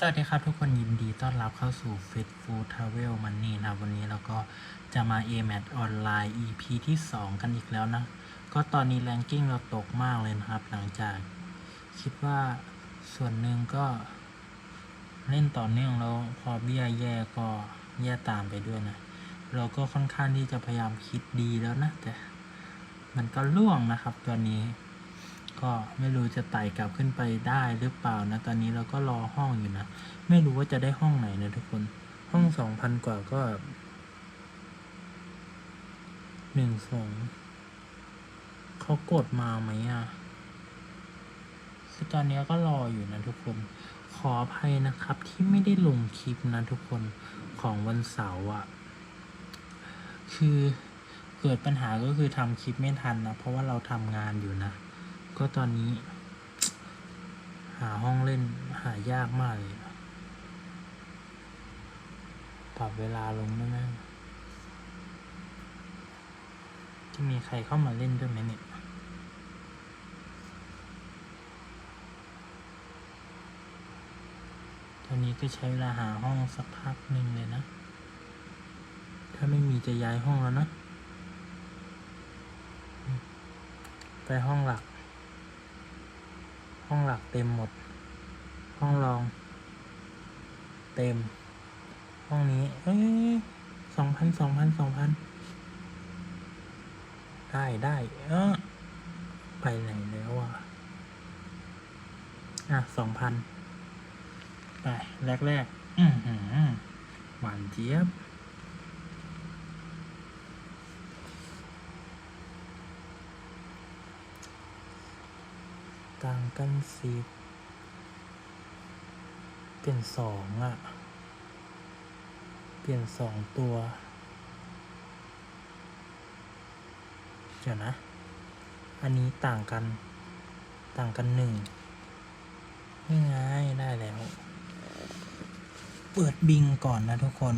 สวัสดีครับทุกคนยินดีต้อนรับเข้าสู่ Fit Food Travel Money นะ วันนี้เราก็จะมา a m a t ออนไลน์ EP ที่ 2 กันอีกแล้วนะ ก็ตอนนี้แรงกิ้งเราตกมากเลยนะครับ หลังจาก คิดว่าส่วนหนึ่งก็ เล่นต่อเนื่องแล้วพอเบี้ยแย่ก็แย่ตามไปด้วยนะ เราก็ค่อนข้างที่จะพยายามคิดดีแล้วนะ แต่ มันก็ล่วงนะครับตัวนี้ ก็ไม่รู้จะไต่กลับขึ้นไปได้หรือเปล่านะ ตอนนี้เราก็รอห้องอยู่นะ ไม่รู้ว่าจะได้ห้องไหนนะทุกคน ห้องสองพันกว่าก็หนึ่งสองเขากดมาไหมอะคือตอนนี้ก็รออยู่นะทุกคน ขออภัยนะครับที่ไม่ได้ลงคลิปนะทุกคนของวันเสาร์อะ คือเกิดปัญหาก็คือทำคลิปไม่ทันนะ เพราะว่าเราทำงานอยู่นะ ก็ตอนนี้ หาห้องเล่นหายากมากเลยปรับเวลาลงได้ไหมจะมีใครเข้ามาเล่นด้วยไหมเนี่ยตอนนี้ก็ใช้เวลาหาห้องสักพักหนึ่งเลยนะ ถ้าไม่มีจะย้ายห้องแล้วนะ ไปห้องหลัก ห้องหลักเต็มหมด ห้องรอง เต็ม ห้องนี้ เอ้ยสองพันสองพันสองพันได้ได้เออไปไหนแล้วอะ อะสองพันไปแรกแรกหวานเจี๊ยบ ต่างกันสิบเปลี่ยนสองอะเปลี่ยนสองตัว เดี๋ยวนะ อันนี้ต่างกัน ต่างกันหนึ่งนี่ไงได้แล้ว เปิดบิงก่อนนะทุกคน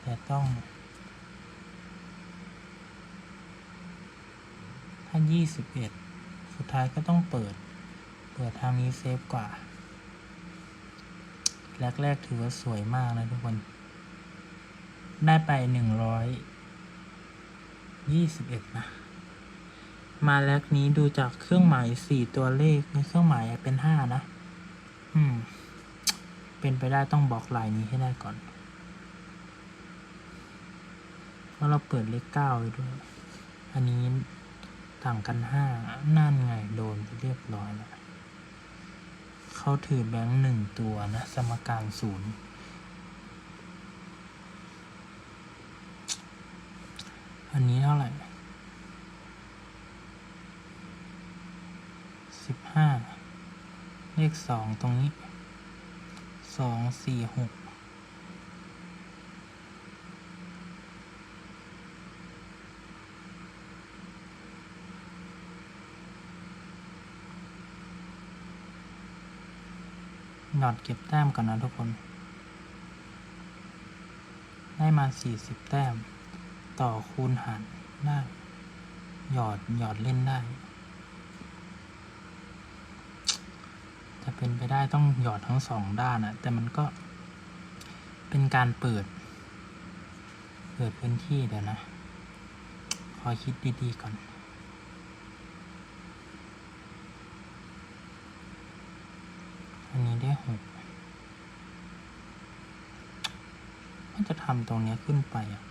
แต่ต้อง ถ้ายี่สิบเอ็ดสุดท้ายก็ต้องเปิด เปิดทางนี้เซฟกว่า แรก ๆ ถือว่าสวยมากนะทุกคน ได้ไปหนึ่งร้อยยี่สิบเอ็ดนะ มาแรกนี้ดูจากเครื่องหมายสี่ตัวเลขในเครื่องหมายเป็นห้านะ อืม เป็นไปได้ต้องบล็อกลายนี้ให้ได้ก่อนเพราะเราเปิดเลขเก้าไว้ด้วย อันนี้ ต่างกันห้านั่นไงโดนไปเรียบร้อยแล้วเขาถือแบงค์หนึ่งตัวนะ สมการศูนย์อันนี้เท่าไหร่สิบห้าเลขสองตรงนี้สองสี่หก หยอดเก็บแต้มก่อนนะทุกคน ได้มา 40 แต้ม ต่อคูณหารได้ หยอดหยอดเล่นได้ จะเป็นไปได้ต้องหยอดทั้งสองด้านนะแต่มันก็เป็นการเปิด เปิดพื้นที่เดี๋ยวนะ ขอคิดดีๆก่อน อันนี้ได้ หกมันจะทำตรงนี้ขึ้นไปอะ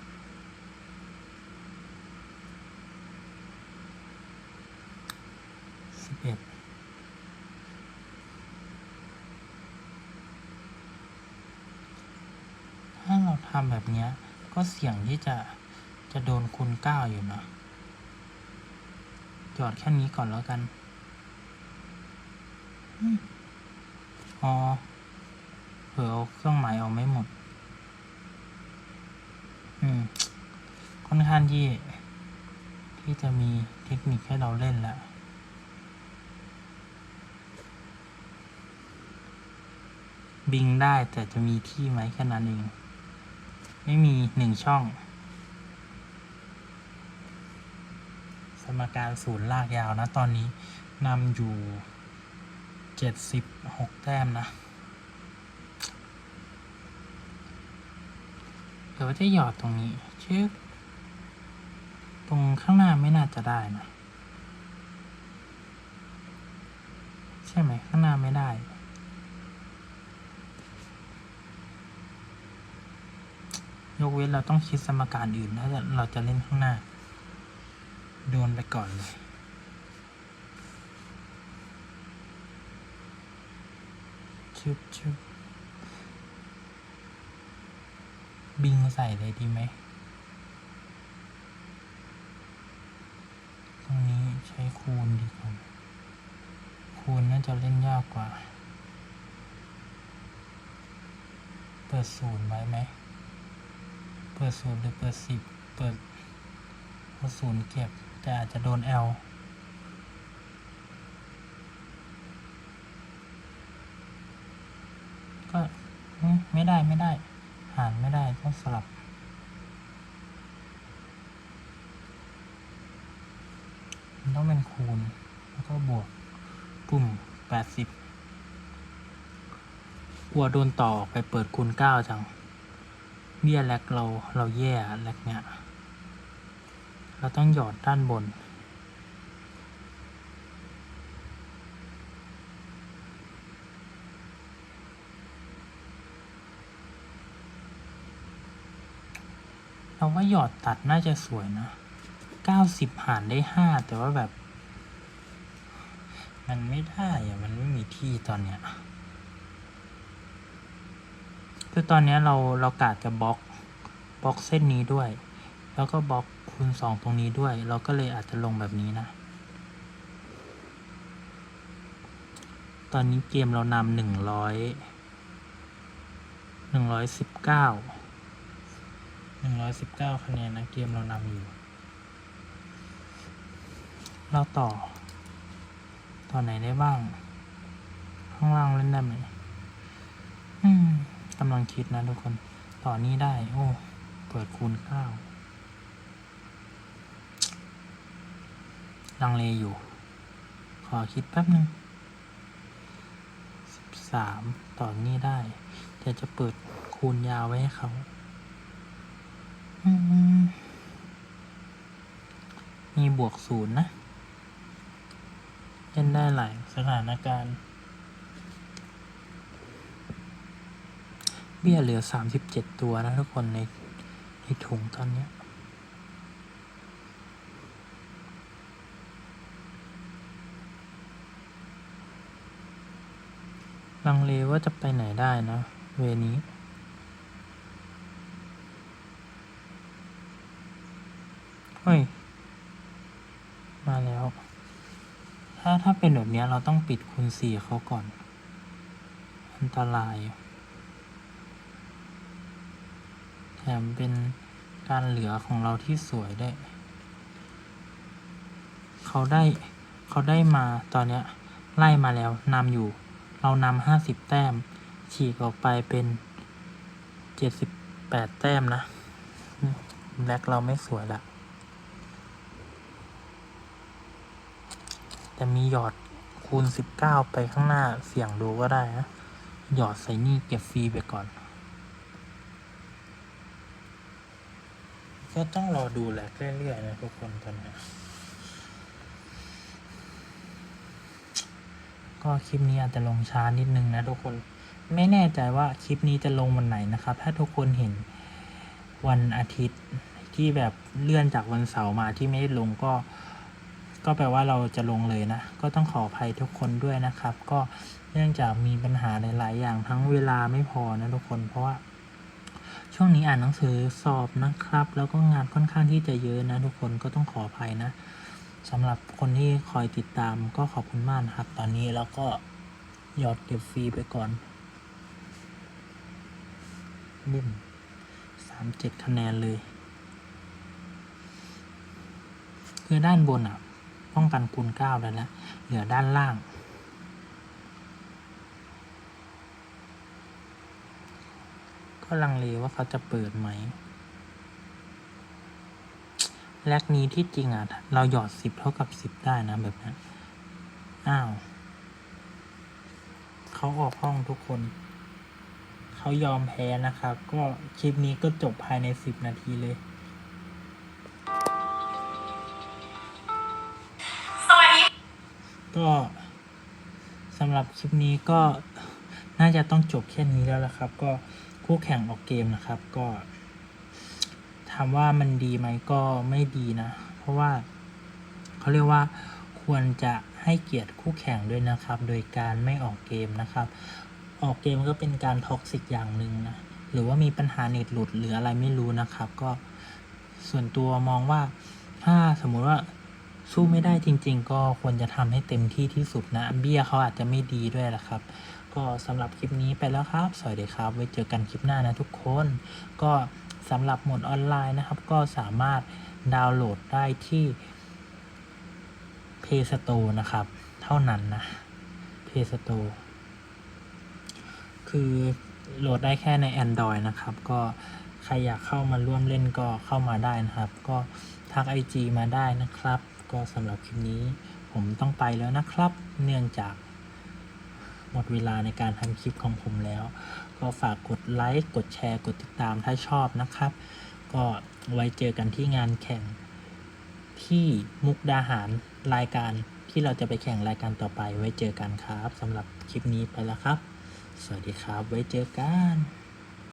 สิบเอ็ดถ้าเราทำแบบเนี้ยก็เสี่ยงที่จะจะโดนคูณก้าอยู่นะหยอดแค่นี้ก่อนแล้วกัน อืม อเผื่อเอาเครื่องหมายเอาไม่หมด อืม ค่อนข้างที่ ที่จะมีเทคนิคให้เราเล่นแล้วบิงได้แต่จะมีที่ไหมแค่นั้นเอง ไม่มีหนึ่งช่อง สมการศูนย์ลากยาวนะตอนนี้นำอยู่ เจ็ดสิบหกแต้มนะเดี๋ยวจะหยอดตรงนี้ชึบตรงข้างหน้าไม่น่าจะได้นะ ใช่ไหมข้างหน้าไม่ได้ ยกเว้นเราต้องคิดสมการอื่นถ้าเราจะเล่นข้างหน้า โดนไปก่อนเลย ชึบชึบบิงใส่เลยดีไหม ตรงนี้ใช้คูณดีกว่า คูณน่าจะเล่นยากกว่า เปิดศูนย์ไว้ไหม เปิดศูนย์หรือเปิดสิบ เปิดเอาศูนย์เก็บ แต่อาจจะโดน L ก็อืม ไม่ได้ไม่ได้ หารไม่ได้ต้องสลับ มันต้องเป็นคูณ แล้วก็บวกปุ่มแปดสิบกลัวโดนต่อไปเปิดคูณเก้าจัง เบี้ยแลกเราเราแย่แลกเนี้ยเราต้องหยอดด้านบนาว่าหยอดตัดน่าจะสวยนะเก้าสิบหารได้ห้าแต่ว่าแบบ มันไม่ได้อะมันไม่มีที่ตอนเนี้ยคือตอนเนี้ยเราเรากาดจะบล็อกบล็อกเส้นนี้ด้วย แล้วก็บล็อกคูณสองตรงนี้ด้วย เราก็เลยอาจจะลงแบบนี้นะ ตอนนี้เกมเรานำหนึ่งร้อยหนึ่งร้อยสิบเก้า หนึ่งร้อยสิบเก้าคะแนนนะเกมเรานำอยู่ เราต่อ ต่อไหนได้บ้าง ข้างล่างเล่นได้ไหมอืมกำลังคิดนะทุกคน ต่อนี้ได้ โอ้ เปิดคูณเก้าลังเลอยู่ ขอคิดแป๊บนึงสิบสามต่อนี้ได้ แต่จะเปิดคูณยาวไว้ให้เขา มีบวกศูนย์นะ เล่นได้หลายสถานการณ์ เบี้ยเหลือสามสิบเจ็ดตัวนะทุกคนในในถุงตอนนี้ลังเลว่าจะไปไหนได้นะ เวนี้ เฮ้ย มาแล้ว ถ้าเป็นแบบนี้เราต้องปิดคูณสี่เขาก่อน อันตราย แถมเป็นการเหลือของเราที่สวยได้ เขาได้เขาได้มาตอนเนี้ยไล่มาแล้วนำอยู่ เรานำห้าสิบแต้ม ฉีกออกไปเป็นเจ็ดสิบแปดแต้มนะแบล็กเราไม่สวยละ แต่มีหยอดคูณสิบเก้าไปข้างหน้าเสี่ยงดูก็ได้นะ หยอดใส่นี่เก็บฟรีไปก่อน ก็ต้องรอดูแหละเรื่อยๆนะทุกคนตอนนี้ก็คลิปนี้อาจจะลงช้านิดนึงนะทุกคนไม่แน่ใจว่าคลิปนี้จะลงวันไหนนะครับ ถ้าทุกคนเห็นวันอาทิตย์ที่แบบเลื่อนจากวันเสาร์มาที่ไม่ได้ลงก็ ก็แปลว่าเราจะลงเลยนะ ก็ต้องขออภัยทุกคนด้วยนะครับ ก็เนื่องจากมีปัญหาหลาย ๆ อย่างทั้งเวลาไม่พอนะทุกคน เพราะว่าช่วงนี้อ่านหนังสือสอบนะครับ แล้วก็งานค่อนข้างที่จะเยอะนะทุกคนก็ต้องขออภัยนะสำหรับคนที่คอยติดตามก็ขอบคุณมากนะครับ ตอนนี้เราก็หยอดเก็บฟรีไปก่อนบึ้มสามเจ็ดคะแนนเลย คือด้านบนอะ ป้องกันคูณเก้าแล้วนะเหลือด้านล่าง ก็ลังเลว่าเขาจะเปิดไหมแลกนี้ที่จริงอะ เราหยอดสิบเท่ากับสิบได้นะแบบนี้น อ้าว เขาออกห้องทุกคน เขายอมแพ้นะครับ ก็คลิปนี้ก็จบภายในสิบนาทีเลย ก็สำหรับคลิปนี้ก็น่าจะต้องจบแค่นี้แล้วละครับ ก็คู่แข่งออกเกมนะครับ ก็ถามว่ามันดีไหมก็ไม่ดีนะ เพราะว่าเขาเรียกว่าควรจะให้เกียรติคู่แข่งด้วยนะครับ โดยการไม่ออกเกมนะครับ ออกเกมก็เป็นการท็อกซิกอย่างหนึ่งนะหรือว่ามีปัญหาเน็ตหลุดหรืออะไรไม่รู้นะครับ ก็ส่วนตัวมองว่าถ้าสมมุติว่า สู้ไม่ได้จริง ๆ ก็ควรจะทำให้เต็มที่ที่สุดนะ เบี้ยเขาอาจจะไม่ดีด้วยละครับ ก็สำหรับคลิปนี้ไปแล้วครับ สวัสดีครับ ไว้เจอกันคลิปหน้านะทุกคน ก็สำหรับหมดออนไลน์นะครับ ก็สามารถดาวน์โหลดได้ที่ Play Store นะครับ เท่านั้นนะ Play Store คือโหลดได้แค่ใน Android นะครับ ก็ใครอยากเข้ามาร่วมเล่นก็เข้ามาได้นะครับ ก็ทัก IG มาได้นะครับ ก็สำหรับคลิปนี้ผมต้องไปแล้วนะครับ เนื่องจากหมดเวลาในการทำคลิปของผมแล้ว ก็ฝากกดไลค์ กดแชร์ กดติดตามถ้าชอบนะครับ ก็ไว้เจอกันที่งานแข่งที่มุกดาหารรายการที่เราจะไปแข่งรายการต่อไปไว้เจอกันครับสำหรับคลิปนี้ไปแล้วครับ สวัสดีครับ ไว้เจอกัน